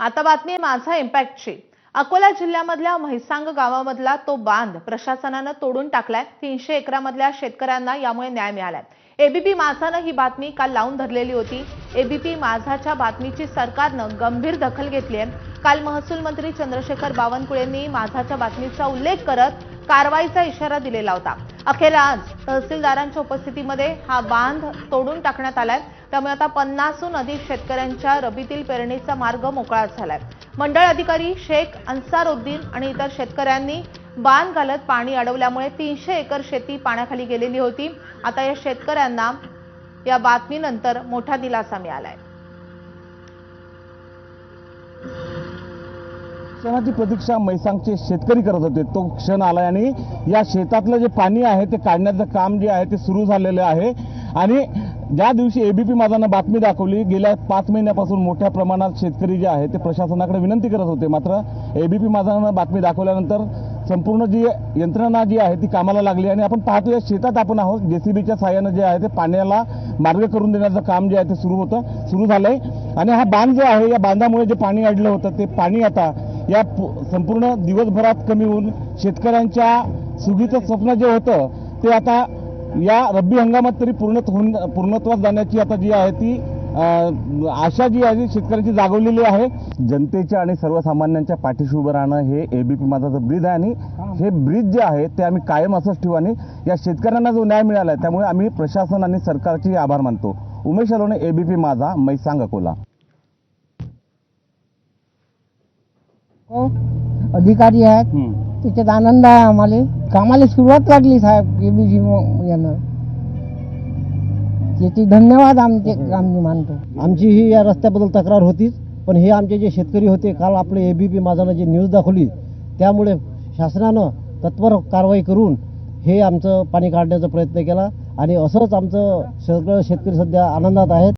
आता बातमी आहे माझा इम्पॅक्टची. अकोला जिल्ह्यामधल्या म्हैसांग गावामधला तो बांध प्रशासनानं तोडून टाकलाय. तीनशे एकरामधल्या शेतकऱ्यांना यामुळे न्याय मिळालाय. एबीपी माझानं ही बातमी काल लावून धरलेली होती. एबीपी माझाच्या बातमीची सरकारनं गंभीर दखल घेतली आहे. काल महसूल मंत्री चंद्रशेखर बावनकुळेंनी माझाच्या बातमीचा उल्लेख करत कारवाईचा इशारा दिलेला होता. अखेर आज तहसीलदारांच्या उपस्थितीमध्ये हा बांध तोडून टाकण्यात आलाय. त्यामुळे आता पन्नासहून अधिक शेतकऱ्यांच्या रबीतील पेरणीचा मार्ग मोकळा झालाय. मंडळ अधिकारी शेख अन्सारुद्दीन आणि इतर शेतकऱ्यांनी बांध घालत पाणी अडवल्यामुळे तीनशे एकर शेती पाण्याखाली गेलेली होती. आता या शेतकऱ्यांना या बातमीनंतर मोठा दिलासा मिळालाय. क्षणाची प्रतीक्षा मैसांगचे शेतकरी करत होते. तो क्षण आलाय आणि या शेतातलं जे पाणी आहे ते काढण्याचं काम जे आहे ते सुरू झालेलं आहे. आणि ज्या दिवशी एबीपी माझानं बातमी दाखवली गेल्या पाच महिन्यापासून मोठ्या प्रमाणात शेतकरी जे आहे ते प्रशासनाकडे विनंती करत होते. मात्र एबीपी माझानं बातमी दाखवल्यानंतर संपूर्ण जी यंत्रणा जी आहे ती कामाला लागली आणि आपण पाहतो या शेतात आपण आहोत. जेसीबीच्या साह्यानं जे आहे ते पाण्याला मार्ग करून देण्याचं काम जे आहे ते सुरू होतं सुरू झालंय. आणि हा बांध जो आहे या बांधामुळे जे पाणी अडलं होतं ते पाणी आता या संपूर्ण दिवसभरात कमी होऊन शेतकऱ्यांच्या सुगीचं स्वप्न जे होतं ते आता या रब्बी हंगामात तरी पूर्ण होऊन पूर्णत्वास जाण्याची आता जी आहे ती आशा जी आहे शेतकऱ्यांची जागवलेली आहे. जनतेच्या आणि सर्वसामान्यांच्या पाठीशी उभं राहणं हे एबीपी माझाचं ब्रीद आहे आणि हे. ब्रीद जे आहे ते आम्ही कायम असंच ठेवू आणि या शेतकऱ्यांना जो न्याय मिळाला आहे त्यामुळे आम्ही प्रशासन आणि सरकारचे आभार मानतो. उमेश अलोने एबीपी माझा मैसांग अकोला अधिकारी आहेत. त्याच्यात आनंद आहे आम्हाला. कामाला सुरुवात लागली साहेब एबीसी यानं त्याची धन्यवाद आमचे आम्ही मानतो. आमची ही या रस्त्याबद्दल तक्रार होतीच पण हे आमचे जे शेतकरी होते काल आपले एबीपी माझानं जे न्यूज दाखवली त्यामुळे शासनानं तत्पर कारवाई करून हे आमचं पाणी काढण्याचा प्रयत्न केला. आणि असंच आमचं सगळं शेतकरी सध्या आनंदात आहेत.